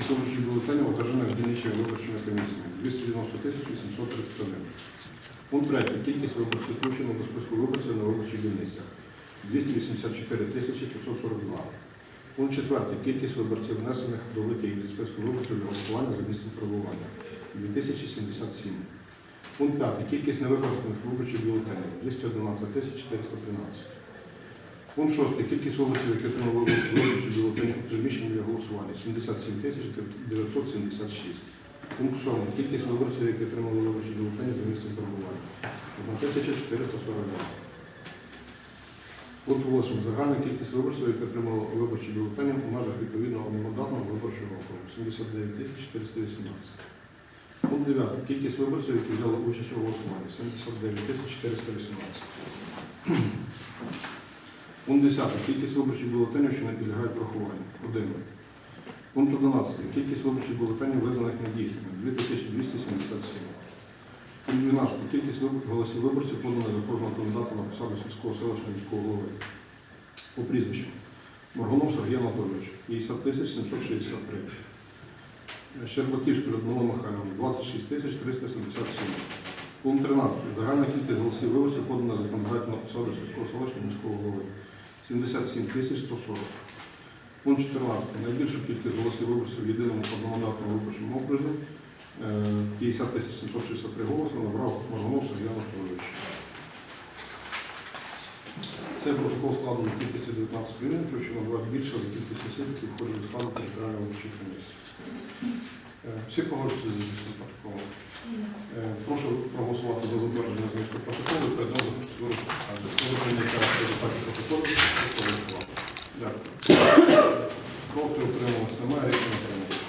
Кількість виборчих бюлетенів одержаних дільничними виборчими комісіями 290 тисяч 831. Пункт 3. Кількість виборців включено до списку виборців на виборчих дільницях 284 тисячі 542. Пункт 4. Кількість виборців внесених до витягів зі списку виборців для голосування за місцем перебування 2077. Пункт 5. Кількість невикористаних виборчих бюлетенів 211 тисяч 413. Пункт 6. Кількість виборців, які отримали виборчі у для голосування 77 тисяч 976. Пункт 7. Кількість виборців, які отримали виборчі бюлетені за місцем перебування 1442. Пункт 8. Загальна кількість виборців, які отримали виборчі бюлетені у межах відповідного одномандатного виборчого округу 79 418. Пункт 9. Кількість виборців, які взяли участь у голосуванні 79 418. Пункт 10. Кількість виборчих бюлетенів, що не підлягають врахуванню. 1. Пункт 11. Кількість виборчих бюлетенів, визнаних недійсними 2277. Пункт 12. Кількість голосів виборців поданих за кожного кандидата на посаду сільського селищного міського голови. По прізвищу. Моргунов Сергій Анатолійович 50 тисяч 763. Щербаківська Людмила Михайловна 26 377. Пункт 13. Загальна кількість голосів виборців подана за кандидата на посаду сільського селищного міського голови 77 тисяч 140. Пункт 14. Найбільшу кількість голосів виборців в єдиному одномандатному виборчому окрузі е, 50 тисяч 763 голоси набрав Марганов Сергій Анатолійович. Цей протокол складений в кількості 19 хвилин, що набагато більше за кількість осіб, які входять до складу територіальної виборчої комісії. Е, Всі погоджуються з міським протоколом. Е, Прошу проголосувати за затвердження змісту протоколу і перейдемо до процедури підписання. Проти утрималось немає рішення.